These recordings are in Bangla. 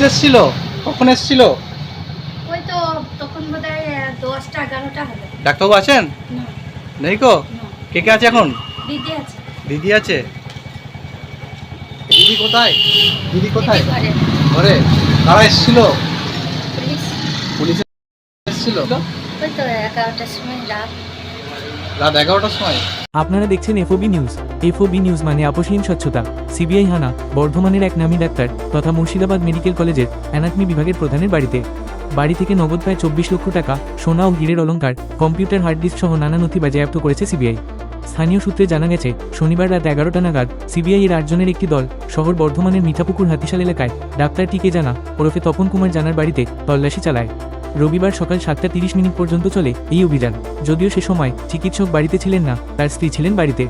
পুলিশ এসেছিল? কখন এসেছিল? ওই তো তখন বোধ দশটা এগারোটা হবে ডাক্তারবাবু আছেন? নেই কো? কে কে আছে এখন? দিদি আছে। দিদি আছে? দিদি কোথায়? দিদি কোথায়? ঘরে। কারা এসেছিল? পুলিশ। পুলিশ এসেছিল? ওই তো এগারোটার সময় রাত। রাত এগারোটার সময়? আপনারা দেখছেন এফওবি নিউজ। এফওবি নিউজ মানে আপসহীন স্বচ্ছতা। সিবিআই হানা, বর্ধমানের এক নামী ডাক্তার তথা মুর্শিদাবাদ মেডিকেল কলেজের অ্যানাটমি বিভাগের প্রধানের বাড়িতে। বাড়ি থেকে নগদ প্রায় চব্বিশ লক্ষ টাকা, সোনা ও হীরের অলংকার, কম্পিউটার হার্ড ডিস্ক সহ নানা নথি বাজেয়াপ্ত করেছে সিবিআই। স্থানীয় সূত্রে জানা গেছে, শনিবার রাত এগারোটা নাগাদ সিবিআই এর আটজনের একটি দল শহর বর্ধমানের মিঠাপুকুর হাতিশাল এলাকায় ডাক্তার টিকে জানা ওরফে তপন কুমার জানার বাড়িতে তল্লাশি চালায়। রবিবার সকাল সাতটা তিরিশ মিনিট পর্যন্ত চলে এই অভিযান। যদিও সে সময় চিকিৎসক বাড়িতে ছিলেন না, তার স্ত্রী ছিলেন বাড়িতে।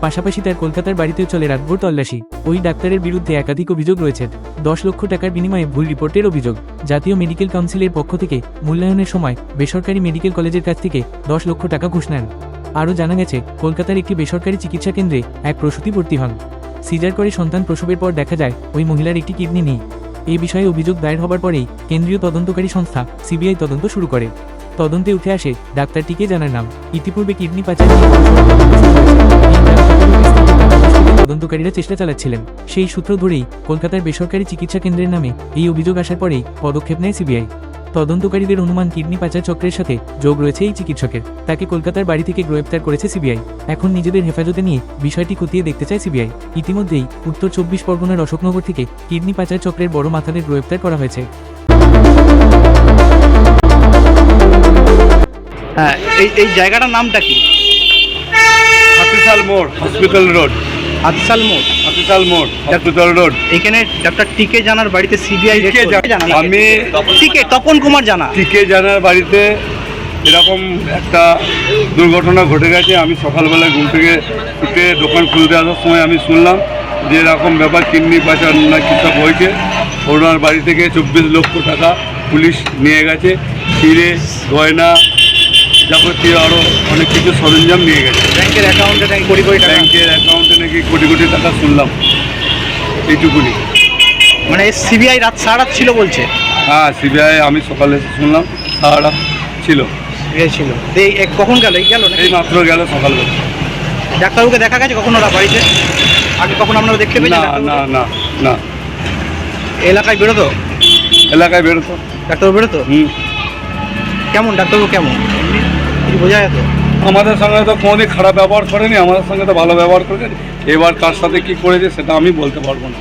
পাশাপাশি তার কলকাতার বাড়িতেও চলে রাতভর তল্লাশি। ওই ডাক্তারের বিরুদ্ধে একাধিক অভিযোগ রয়েছে। দশ লক্ষ টাকার বিনিময়ে ভুল রিপোর্টের অভিযোগ। জাতীয় মেডিকেল কাউন্সিলের পক্ষ থেকে মূল্যায়নের সময় বেসরকারি মেডিকেল কলেজের কাছ থেকে দশ লক্ষ টাকা ঘুষ নেন। আরও জানা গেছে, কলকাতার একটি বেসরকারি চিকিৎসা কেন্দ্রে এক প্রসূতি ভর্তি হন। সিজার করে সন্তান প্রসবের পর দেখা যায়, ওই মহিলার একটি কিডনি নেই। এই বিষয়ে অভিযোগ দায়ের হবার পরেই কেন্দ্রীয় তদন্তকারী সংস্থা সিবিআই তদন্ত শুরু করে। তদন্তে উঠে আসে ডাক্তারটিকে জানার নাম। ইতিপূর্বে কিডনি পাচার তদন্তকারীরা চেষ্টা চালাচ্ছিলেন। সেই সূত্র ধরেই কলকাতার বেসরকারি চিকিৎসা কেন্দ্রের নামে এই অভিযোগ আসার পরেই পদক্ষেপ নেয় সিবিআই। তদন্তকারীদের অনুমান কিডনি পাচার চক্রের সাথে যোগ রয়েছে এই চিকিৎসকের। তাকে কলকাতার বাড়ি থেকে গ্রেপ্তার করেছে সিবিআই। এখন নিজেদের হেফাজতে নিয়ে বিষয়টি খতিয়ে দেখতে চায় সিবিআই। ইতিমধ্যেই উত্তর চব্বিশ পরগনার অশোকনগর থেকে কিডনি পাচার চক্রের বড় মাথাদের গ্রেপ্তার করা হয়েছে। হ্যাঁ এই এই জায়গাটার নামটা কি? হাতিশাল মোড় হসপিটাল রোড। হাতসাল মোড়? হাতিশাল মোড় হসপিটাল রোড। এখানে ডাক্তার টিকে জানার বাড়িতে সিবিআই আমি টিকে তপন কুমার জানা। টিকে জানার বাড়িতে এরকম একটা দুর্ঘটনা ঘটে গেছে। আমি সকালবেলা ঘুম থেকে উঠে দোকান খুলতে আসার সময় আমি শুনলাম যে এরকম ব্যাপার কিডনি পাচার না কী সব হয়েছে। ওনার বাড়ি থেকে চব্বিশ লক্ষ টাকা পুলিশ নিয়ে গেছে। হিরে গয়না যাবতীয় আরও অনেক কিছু সরঞ্জাম নিয়ে গেছে। ব্যাংকের অ্যাকাউন্টে নাকি কোটি কোটি টাকা? ব্যাংকের অ্যাকাউন্টে নাকি কোটি কোটি টাকা শুনলাম। এইটুকুনি। মানে সিবিআই রাত সারা রাত ছিল বলছে? হ্যাঁ সিবিআই আমি সকালে শুনলাম সারা ছিল। সিবিআই ছিল। এই এক- কখন গেল? এই গেল এই মাত্র গেল সকালবেলা ডাক্তারবাবুকে দেখা গেছে কখন ওরা বাড়িতে? আগে কখন আপনারা দেখতে পেয়েছেন না না না না। এলাকায় বেরোতো? এলাকায় বেরোতো। ডাক্তারবাবু বেরোতো? হুম। কেমন? ডাক্তারবাবু কেমন? আমাদের সঙ্গে তো কোনোদিন খারাপ ব্যবহার করেনি, আমাদের সঙ্গে তো ভালো ব্যবহার করেনি এবার কার সাথে কি করেছে সেটা আমি বলতে পারব না।